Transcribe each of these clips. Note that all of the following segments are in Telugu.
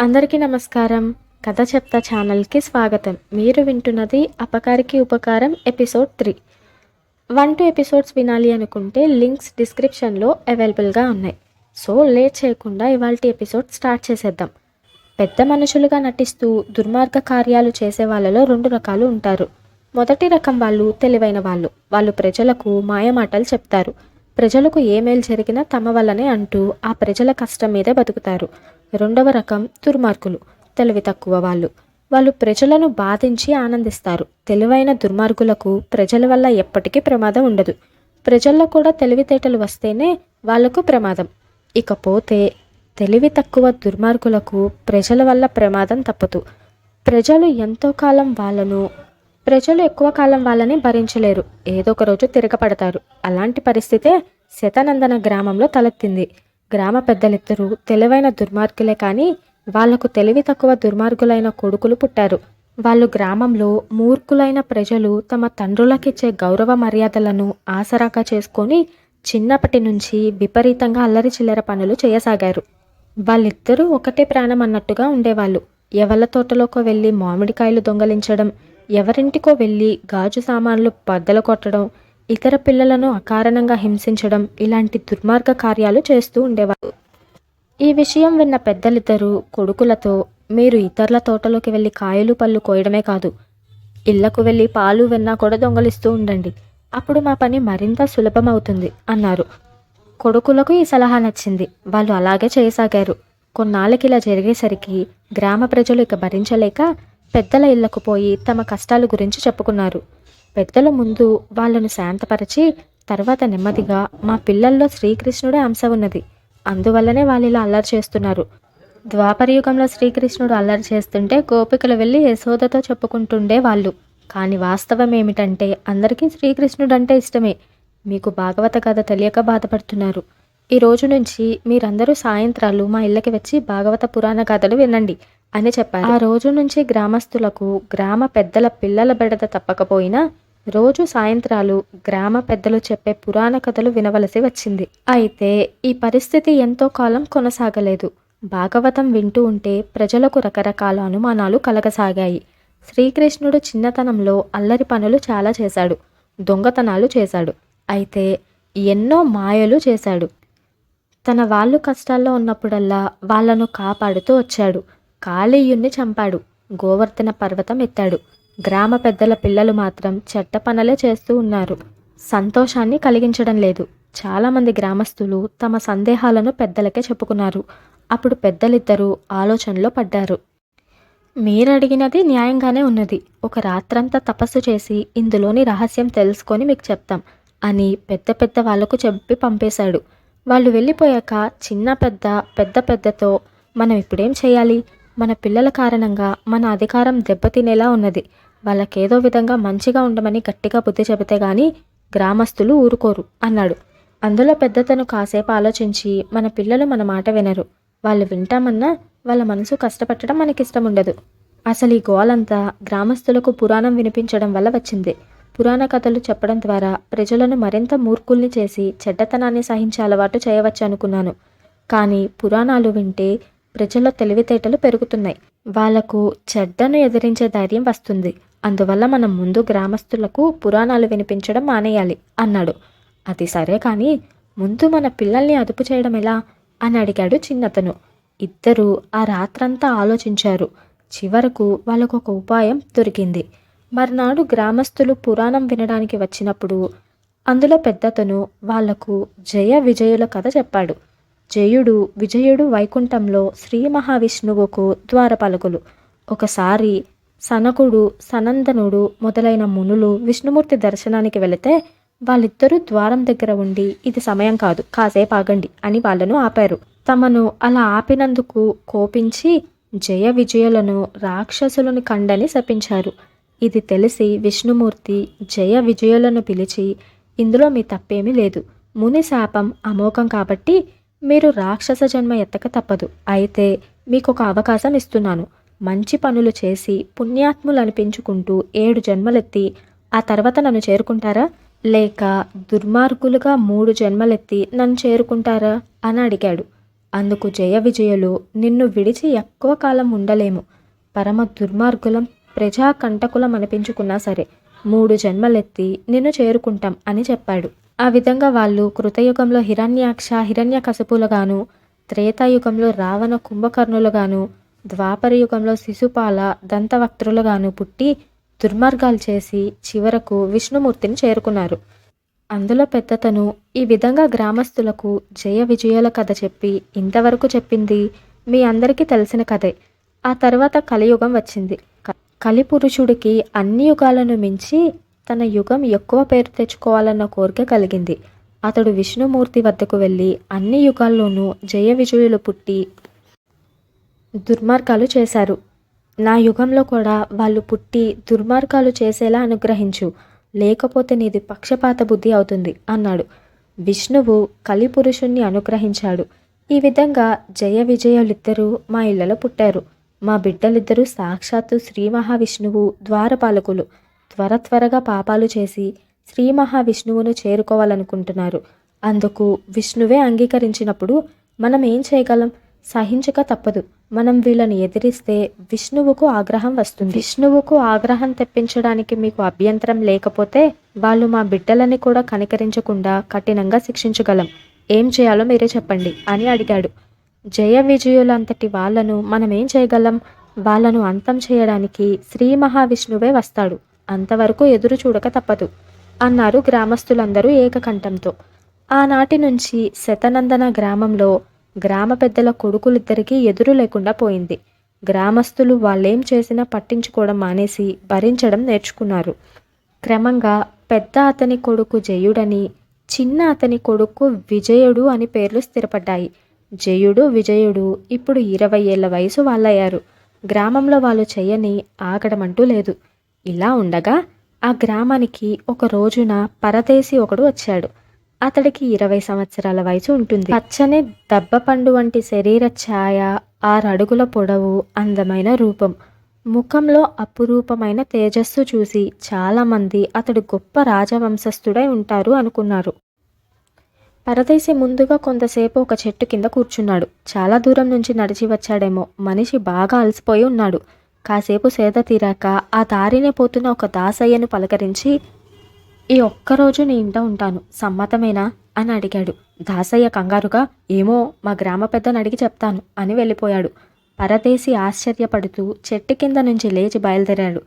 అందరికీ నమస్కారం. కథ చెప్తా ఛానల్కి స్వాగతం. మీరు వింటున్నది అపకారికి ఉపకారం episode three. One two episodes వినాలి అనుకుంటే లింక్స్ డిస్క్రిప్షన్లో అవైలబుల్గా ఉన్నాయి. సో లేట్ చేయకుండా ఇవాళ ఎపిసోడ్ స్టార్ట్ చేసేద్దాం. పెద్ద మనుషులుగా నటిస్తూ దుర్మార్గ కార్యాలు చేసే వాళ్ళలో రెండు రకాలు ఉంటారు. మొదటి రకం వాళ్ళు తెలివైన వాళ్ళు. వాళ్ళు ప్రజలకు మాయమాటలు చెప్తారు. ప్రజలకు ఏ మేలు జరిగినా తమ వల్లనే అంటూ ఆ ప్రజల కష్టం మీదే బతుకుతారు. రెండవ రకం దుర్మార్గులు. తెలివి తక్కువ వాళ్ళు. వాళ్ళు ప్రజలను బాధించి ఆనందిస్తారు. తెలివైన దుర్మార్గులకు ప్రజల వల్ల ఎప్పటికీ ప్రమాదం ఉండదు. ప్రజల్లో కూడా తెలివితేటలు వస్తేనే వాళ్ళకు ప్రమాదం. ఇకపోతే తెలివి తక్కువ దుర్మార్గులకు ప్రజల వల్ల ప్రమాదం తప్పదు. ప్రజలు ఎంతో కాలం వాళ్ళను ప్రజలు ఎక్కువ కాలం వాళ్ళని భరించలేరు. ఏదో ఒక రోజు తిరగపడతారు అలాంటి పరిస్థితే శతనందన గ్రామంలో తలెత్తింది. గ్రామ పెద్దలిద్దరూ తెలివైన దుర్మార్గులే కానీ వాళ్ళకు తెలివి తక్కువ దుర్మార్గులైన కొడుకులు పుట్టారు. వాళ్ళు గ్రామంలో మూర్ఖులైన ప్రజలు తమ తండ్రులకిచ్చే గౌరవ మర్యాదలను ఆసరాగా చేసుకొని చిన్నప్పటి నుంచి విపరీతంగా అల్లరి చిల్లర పనులు చేయసాగారు. వాళ్ళిద్దరూ ఒకటే ప్రాణం అన్నట్టుగా ఉండేవాళ్ళు. ఎవళ్ళ తోటలోకి వెళ్ళి మామిడికాయలు దొంగలించడం ఎవరింటికో వెళ్ళి గాజు సామాన్లు బద్దలు కొట్టడం ఇతర పిల్లలను అకారణంగా హింసించడం ఇలాంటి దుర్మార్గ కార్యాలు చేస్తూ ఉండేవారు. ఈ విషయం విన్న పెద్దలిద్దరూ కొడుకులతో మీరు ఇతరుల తోటలోకి వెళ్ళి కాయలు పళ్ళు కోయడమే కాదు ఇళ్ళకు వెళ్ళి పాలు విన్నా కూడా దొంగలిస్తూ ఉండండి. అప్పుడు మా పని మరింత సులభమవుతుంది అన్నారు. కొడుకులకు ఈ సలహా నచ్చింది. వాళ్ళు అలాగే చేయసాగారు. కొన్నాళ్ళకి ఇలా జరిగేసరికి గ్రామ ప్రజలు ఇక భరించలేక పెద్దల ఇళ్ళకు పోయి తమ కష్టాల గురించి చెప్పుకున్నారు. పెద్దల ముందు వాళ్ళను శాంతపరిచి తర్వాత నెమ్మదిగా మా పిల్లల్లో శ్రీకృష్ణుడే అంశ ఉన్నది. అందువల్లనే వాళ్ళు ఇలా అల్లరి చేస్తున్నారు. ద్వాపరయుగంలో శ్రీకృష్ణుడు అల్లరి చేస్తుంటే గోపికలు వెళ్ళి యశోదతో చెప్పుకుంటుండే వాళ్ళు. కానీ వాస్తవం ఏమిటంటే అందరికీ శ్రీకృష్ణుడు అంటే ఇష్టమే. మీకు భాగవత కథ తెలియక బాధపడుతున్నారు. ఈ రోజు నుంచి మీరందరూ సాయంత్రాలు మా ఇళ్ళకి వచ్చి భాగవత పురాణ కథలు వినండి అని చెప్పారు. ఆ రోజు నుంచి గ్రామస్తులకు గ్రామ పెద్దల పిల్లల బెడద తప్పకపోయినా రోజు సాయంత్రాలు గ్రామ పెద్దలు చెప్పే పురాణ కథలు వినవలసి వచ్చింది. అయితే ఈ పరిస్థితి ఎంతో కాలం కొనసాగలేదు. భాగవతం వింటూ ఉంటే ప్రజలకు రకరకాల అనుమానాలు కలగసాగాయి. శ్రీకృష్ణుడు చిన్నతనంలో అల్లరి పనులు చాలా చేశాడు. దొంగతనాలు చేశాడు. అయితే ఎన్నో మాయలు చేశాడు. తన వాళ్ళు కష్టాల్లో ఉన్నప్పుడల్లా వాళ్ళను కాపాడుతూ వచ్చాడు. కాళీయుణ్ణి చంపాడు. గోవర్ధన పర్వతం ఎత్తాడు. గ్రామ పెద్దల పిల్లలు మాత్రం చెట్ట పనులే చేస్తూ ఉన్నారు. సంతోషాన్ని కలిగించడం లేదు. చాలామంది గ్రామస్తులు తమ సందేహాలను పెద్దలకే చెప్పుకున్నారు. అప్పుడు పెద్దలిద్దరూ ఆలోచనలో పడ్డారు. మీరు అడిగినది న్యాయంగానే ఉన్నది. ఒక రాత్రంతా తపస్సు చేసి ఇందులోని రహస్యం తెలుసుకొని మీకు చెప్తాం అని పెద్ద పెద్ద వాళ్ళకు చెప్పి పంపేశాడు. వాళ్ళు వెళ్ళిపోయాక చిన్న పెద్ద పెద్ద పెద్దతో మనం ఇప్పుడేం చేయాలి? మన పిల్లల కారణంగా మన అధికారం దెబ్బతినేలా ఉన్నది. వాళ్ళకేదో విధంగా మంచిగా ఉండమని గట్టిగా బుద్ధి చెబితే గాని గ్రామస్తులు ఊరుకోరు అన్నాడు. అందులో పెద్దతను కాసేపు ఆలోచించి మన పిల్లలు మన మాట వినరు. వాళ్ళు వింటామన్నా వాళ్ళ మనసు కష్టపెట్టడం మనకిష్టం ఉండదు. అసలు ఈ గోలంతా గ్రామస్తులకు పురాణం వినిపించడం వల్ల వచ్చింది. పురాణ కథలు చెప్పడం ద్వారా ప్రజలను మరింత మూర్ఖుల్ని చేసి చెడ్డతనాన్ని సహించే అలవాటు చేయవచ్చు అనుకున్నాను. కానీ పురాణాలు వింటే ప్రజల తెలివితేటలు పెరుగుతున్నాయి. వాళ్ళకు చెడ్డను ఎదిరించే ధైర్యం వస్తుంది. అందువల్ల మనం ముందు గ్రామస్తులకు పురాణాలు వినిపించడం మానేయాలి అన్నాడు. అది సరే కానీ ముందు మన పిల్లల్ని అదుపు చేయడం ఎలా? అని అడిగాడు చిన్నతను. ఇద్దరూ ఆ రాత్రంతా ఆలోచించారు. చివరకు వాళ్ళకు ఒక ఉపాయం దొరికింది. మర్నాడు గ్రామస్తులు పురాణం వినడానికి వచ్చినప్పుడు అందులో పెద్దతను వాళ్ళకు జయ విజయుల కథ చెప్పాడు. జయుడు విజయుడు వైకుంఠంలో శ్రీ మహావిష్ణువుకు ద్వారపాలకులు. ఒకసారి సనకుడు సనందనుడు మొదలైన మునులు విష్ణుమూర్తి దర్శనానికి వెళితే వాళ్ళిద్దరూ ద్వారం దగ్గర ఉండి ఇది సమయం కాదు కాసేపు ఆగండి అని వాళ్ళను ఆపారు. తమను అలా ఆపినందుకు కోపించి జయ విజయులను రాక్షసులను కండని శపించారు. ఇది తెలిసి విష్ణుమూర్తి జయ విజయులను పిలిచి ఇందులో మీ తప్పేమీ లేదు. ముని శాపం అమోఘం కాబట్టి మీరు రాక్షస జన్మ ఎత్తక తప్పదు. అయితే మీకు ఒక అవకాశం ఇస్తున్నాను. మంచి పనులు చేసి పుణ్యాత్ములు అనిపించుకుంటూ ఏడు జన్మలెత్తి ఆ తర్వాత నన్ను చేరుకుంటారా? లేక దుర్మార్గులుగా మూడు జన్మలెత్తి నన్ను చేరుకుంటారా? అని అడిగాడు. అందుకు జయ విజయులు నిన్ను విడిచి ఎక్కువ కాలం ఉండలేము. పరమ దుర్మార్గులం ప్రజాకంటకులం అనిపించుకున్నా సరే మూడు జన్మలెత్తి నిన్ను చేరుకుంటాం అని చెప్పాడు. ఆ విధంగా వాళ్ళు కృతయుగంలో హిరణ్యాక్ష హిరణ్య కసుపులుగాను త్రేతాయుగంలో రావణ కుంభకర్ణులుగాను ద్వాపర యుగంలో శిశుపాల దంతవక్త్రులుగాను పుట్టి దుర్మార్గాలు చేసి చివరకు విష్ణుమూర్తిని చేరుకున్నారు. అందులో పెద్దతను ఈ విధంగా గ్రామస్తులకు జయ విజయాల కథ చెప్పి ఇంతవరకు చెప్పింది మీ అందరికీ తెలిసిన కథే. ఆ తర్వాత కలియుగం వచ్చింది. క- కలిపురుషుడికి అన్ని యుగాలను మించి తన యుగం ఎక్కువ పేరు తెచ్చుకోవాలన్న కోరిక కలిగింది. అతడు విష్ణుమూర్తి వద్దకు వెళ్ళి అన్ని యుగాల్లోనూ జయ విజయులు పుట్టి దుర్మార్గాలు చేశారు. నా యుగంలో కూడా వాళ్ళు పుట్టి దుర్మార్గాలు చేసేలా అనుగ్రహించు. లేకపోతే నీది పక్షపాత బుద్ధి అవుతుంది అన్నాడు. విష్ణువు కలిపురుషుణ్ణి అనుగ్రహించాడు. ఈ విధంగా జయ విజయులిద్దరూ మా ఇళ్ళలో పుట్టారు. మా బిడ్డలిద్దరూ సాక్షాత్తు శ్రీ మహావిష్ణువు ద్వారపాలకులు. త్వర త్వరగా పాపాలు చేసి శ్రీ మహావిష్ణువును చేరుకోవాలనుకుంటున్నారు. అందుకు విష్ణువే అంగీకరించినప్పుడు మనం ఏం చేయగలం? సహించక తప్పదు. మనం వీళ్ళని ఎదిరిస్తే విష్ణువుకు ఆగ్రహం వస్తుంది. విష్ణువుకు ఆగ్రహం తెప్పించడానికి మీకు అభ్యంతరం లేకపోతే వాళ్ళు మా బిడ్డలని కూడా కనికరించకుండా కఠినంగా శిక్షించగలం. ఏం చేయాలో మీరే చెప్పండి అని అడిగాడు. జయ విజయులంతటి వాళ్ళను మనం ఏం చేయగలం? వాళ్ళను అంతం చేయడానికి శ్రీ మహావిష్ణువే వస్తాడు. అంతవరకు ఎదురు చూడక తప్పదు అన్నారు గ్రామస్తులందరూ ఏకకంఠంతో. ఆనాటి నుంచి శతనందన గ్రామంలో గ్రామ పెద్దల కొడుకులిద్దరికీ ఎదురు లేకుండా పోయింది. గ్రామస్తులు వాళ్ళేం చేసినా పట్టించుకోవడం మానేసి భరించడం నేర్చుకున్నారు. క్రమంగా పెద్ద అతని కొడుకు జయుడని చిన్న అతని కొడుకు విజయుడు అని పేర్లు స్థిరపడ్డాయి. జయుడు విజయుడు ఇప్పుడు ఇరవై ఏళ్ళ వయసు వాళ్ళయ్యారు. గ్రామంలో వాళ్ళు చెయ్యని ఆగడమంటూ లేదు. ఇలా ఉండగా ఆ గ్రామానికి ఒక రోజున పరదేశి ఒకడు వచ్చాడు. అతడికి ఇరవై సంవత్సరాల వయసు ఉంటుంది. పచ్చని దబ్బపండు వంటి శరీర ఛాయ ఆరడుగుల పొడవు అందమైన రూపం. ముఖంలో అపురూపమైన తేజస్సు చూసి చాలామంది అతడు గొప్ప రాజవంశస్థుడై ఉంటారు అనుకున్నారు. పరదేశి ముందుగా కొంతసేపు ఒక చెట్టు కింద కూర్చున్నాడు. చాలా దూరం నుంచి నడిచి వచ్చాడేమో. మనిషి బాగా అలసిపోయి ఉన్నాడు. కాసేపు సేద తీరాక ఆ దారినే పోతున్న ఒక దాసయ్యను పలకరించి ఈ ఒక్కరోజు నీ ఇంట ఉంటాను సమ్మతమేనా? అని అడిగాడు. దాసయ్య కంగారుగా ఏమో మా గ్రామ పెద్దను అడిగి చెప్తాను అని వెళ్ళిపోయాడు. పరదేశి ఆశ్చర్యపడుతూ చెట్టు కింద నుంచి లేచి బయలుదేరాడు.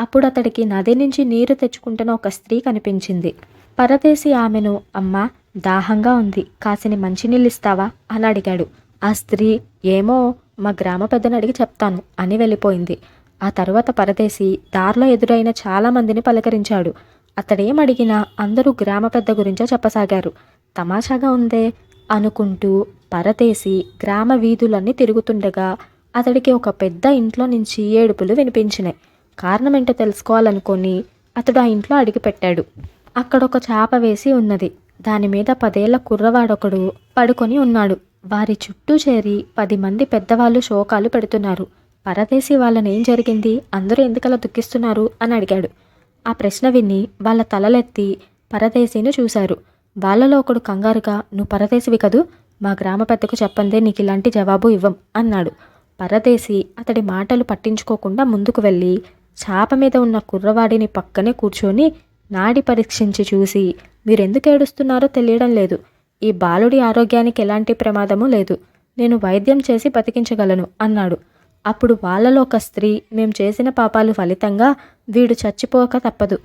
అప్పుడు అతడికి నది నుంచి నీరు తెచ్చుకుంటున్న ఒక స్త్రీ కనిపించింది. పరదేశి ఆమెను అమ్మా దాహంగా ఉంది కాసిని మంచినీళ్ళు ఇస్తావా? అని అడిగాడు. ఆ స్త్రీ ఏమో మా గ్రామ పెద్దను అడిగి చెప్తాను అని వెళ్ళిపోయింది. ఆ తరువాత పరదేశి దారిలో ఎదురైన చాలా మందిని పలకరించాడు. అతడేం అడిగినా అందరూ గ్రామ పెద్ద గురించో చెప్పసాగారు. తమాషాగా ఉందే అనుకుంటూ పరతేసి గ్రామ వీధులన్నీ తిరుగుతుండగా అతడికి ఒక పెద్ద ఇంట్లో నుంచి ఏడుపులు వినిపించినాయి. కారణం ఏంటో తెలుసుకోవాలనుకొని అతడు ఆ ఇంట్లో అడిగిపెట్టాడు. అక్కడ ఒక చేప వేసి ఉన్నది. దాని మీద పదేళ్ళ కుర్రవాడొకడు పడుకొని ఉన్నాడు. వారి చుట్టూ చేరి పది మంది పెద్దవాళ్ళు శోకాలు పెడుతున్నారు. పరదేశి వాళ్ళని ఏం జరిగింది? అందరూ ఎందుకలా దుఃఖిస్తున్నారు? అని అడిగాడు. ఆ ప్రశ్న విని వాళ్ళ తలలెత్తి పరదేశీని చూశారు. వాళ్ళలో ఒకడు కంగారుగా నువ్వు పరదేశివి కదూ? మా గ్రామ పెద్దకు చెప్పందే నీకు ఇలాంటి జవాబు ఇవ్వం అన్నాడు. పరదేశి అతడి మాటలు పట్టించుకోకుండా ముందుకు వెళ్ళి చాప మీద ఉన్న కుర్రవాడిని పక్కనే కూర్చొని నాడి పరీక్షించి చూసి మీరెందుకు ఏడుస్తున్నారో తెలియడం లేదు. ఈ బాలుడి ఆరోగ్యానికి ఎలాంటి ప్రమాదము లేదు. నేను వైద్యం చేసి బతికించగలను అన్నాడు. అప్పుడు వాళ్ళలో ఒక స్త్రీ మేము చేసిన పాపాలు ఫలితంగా వీడు చచ్చిపోక తప్పదు.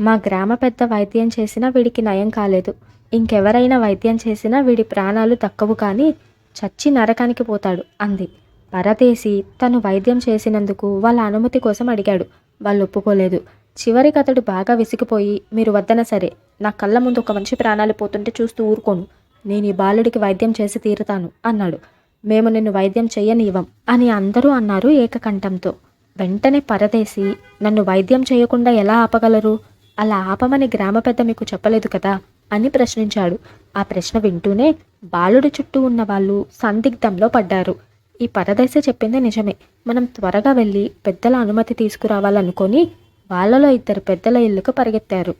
మా గ్రామ పెద్ద వైద్యం చేసినా వీడికి నయం కాలేదు. ఇంకెవరైనా వైద్యం చేసినా వీడి ప్రాణాలు తక్కువ కానీ చచ్చి నరకానికి పోతాడు అంది. పరదేశి తను వైద్యం చేసినందుకు వాళ్ళ అనుమతి కోసం అడిగాడు. వాళ్ళు ఒప్పుకోలేదు. చివరికి అతడు బాగా విసిగిపోయి మీరు వద్దన సరే. నా కళ్ళ ముందు ఒక మంచి ప్రాణాలు పోతుంటే చూస్తూ ఊరుకోను. నేను ఈ బాలుడికి వైద్యం చేసి తీరుతాను అన్నాడు. మేము నిన్ను వైద్యం చెయ్యనివ్వం అని అందరూ అన్నారు ఏకకంఠంతో. వెంటనే పరదేశి నన్ను వైద్యం చేయకుండా ఎలా ఆపగలరు? అలా ఆపమని గ్రామ పెద్ద మీకు చెప్పలేదు కదా? అని ప్రశ్నించాడు. ఆ ప్రశ్న వింటూనే బాలుడి చుట్టూ ఉన్న వాళ్ళు సందిగ్ధంలో పడ్డారు. ఈ పరదేశ చెప్పింది నిజమే. మనం త్వరగా వెళ్ళి పెద్దల అనుమతి తీసుకురావాలనుకొని వాళ్ళలో ఇద్దరు పెద్దల ఇల్లుకు పరిగెత్తారు.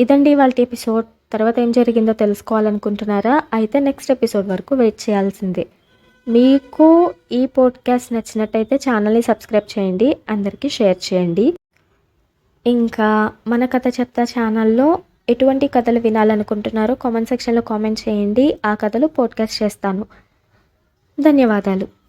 ఇదండి వాళ్ళ ఎపిసోడ్. తర్వాత ఏం జరిగిందో తెలుసుకోవాలనుకుంటున్నారా? అయితే నెక్స్ట్ ఎపిసోడ్ వరకు వెయిట్ చేయాల్సిందే. మీకు ఈ పోడ్కాస్ట్ నచ్చినట్టయితే ఛానల్ని సబ్స్క్రైబ్ చేయండి అందరికీ షేర్ చేయండి. ఇంకా మన కథ చెప్తా ఛానల్లో ఎటువంటి కథలు వినాలనుకుంటున్నారో కామెంట్ సెక్షన్లో కామెంట్ చేయండి. ఆ కథలు పోడ్కాస్ట్ చేస్తాను. ధన్యవాదాలు.